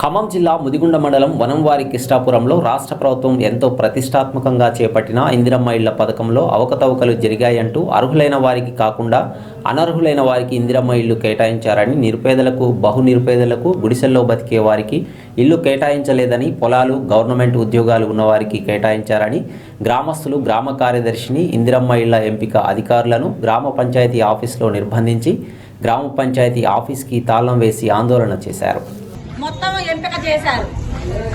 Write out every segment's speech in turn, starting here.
ఖమ్మం జిల్లా ముదిగుండ మండలం వనంవారి కిష్టాపురంలో రాష్ట్ర ప్రభుత్వం ఎంతో ప్రతిష్టాత్మకంగా చేపట్టిన ఇందిరమ్మ ఇళ్ళ పథకంలో అవకతవకలు జరిగాయంటూ అర్హులైన వారికి కాకుండా అనర్హులైన వారికి ఇందిరమ్మ ఇల్లు కేటాయించారని నిరుపేదలకు బహు నిరుపేదలకు గుడిసెల్లో బతికే వారికి ఇల్లు కేటాయించలేదని పొలాలు గవర్నమెంట్ ఉద్యోగాలు ఉన్నవారికి కేటాయించారని గ్రామస్తులు గ్రామ కార్యదర్శిని ఇందిరమ్మ ఇళ్ళ ఎంపిక అధికారులను గ్రామ పంచాయతీ ఆఫీసులో నిర్బంధించి గ్రామ పంచాయతీ ఆఫీస్కి తాళం వేసి ఆందోళన చేశారు. మొత్తం ఎంపిక చేశారు.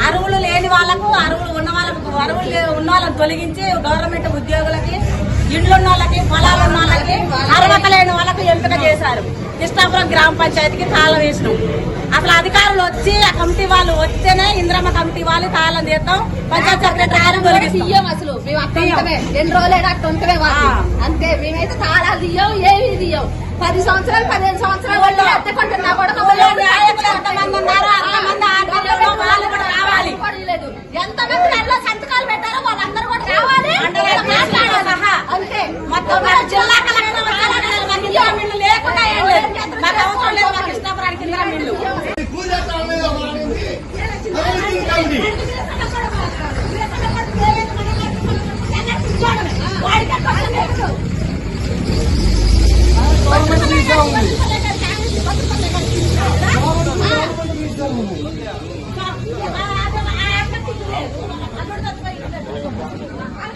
అరువులు లేని వాళ్ళకు అరువులు ఉన్న వాళ్ళకు అరువులు ఉన్న వాళ్ళని తొలగించి గవర్నమెంట్ ఉద్యోగులకి ఇండ్లు ఉన్న వాళ్ళకి పొలాలు ఉన్న వాళ్ళకి అర్హత లేని వాళ్ళకు ఎంపిక చేశారు. కృష్ణాపురం గ్రామ పంచాయతీకి తాళం వేసినాం. అసలు అధికారులు వచ్చి ఆ కమిటీ వాళ్ళు వస్తేనే ఇంద్రమ్మ కమిటీ వాళ్ళు తాళం తీద్దాం పంచాయతీ సెక్రటరీ తొలగిస్తాం. తీయం అసలు మేము ఎన్ని రోజులు. అంతే మేమైతే తాళాలు తీయం ఏమి తీయం. పది సంవత్సరాలు పదిహేను సంవత్సరాలు వాళ్ళు అద్దె కొంటున్నా కూడా ఎంతమంది ఉన్నారో అంతమంది ఆధ్వర్యంలో వాళ్ళు కూడా రావాలి లేదు ఎంతమంది నెలలో సంతకాలు పెట్టారో వాళ్ళందరూ కూడా రావాలి. మండలం మాట్లాడే సహా. అంతే. మొత్తం జిల్లా కలెక్టర్. మాకు లేకుండా. మాకు అవసరం లేదు మా కృష్ణాపురానికి ఇందిరా మిల్లు వాడికి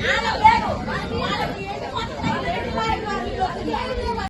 నాలుగు వేలు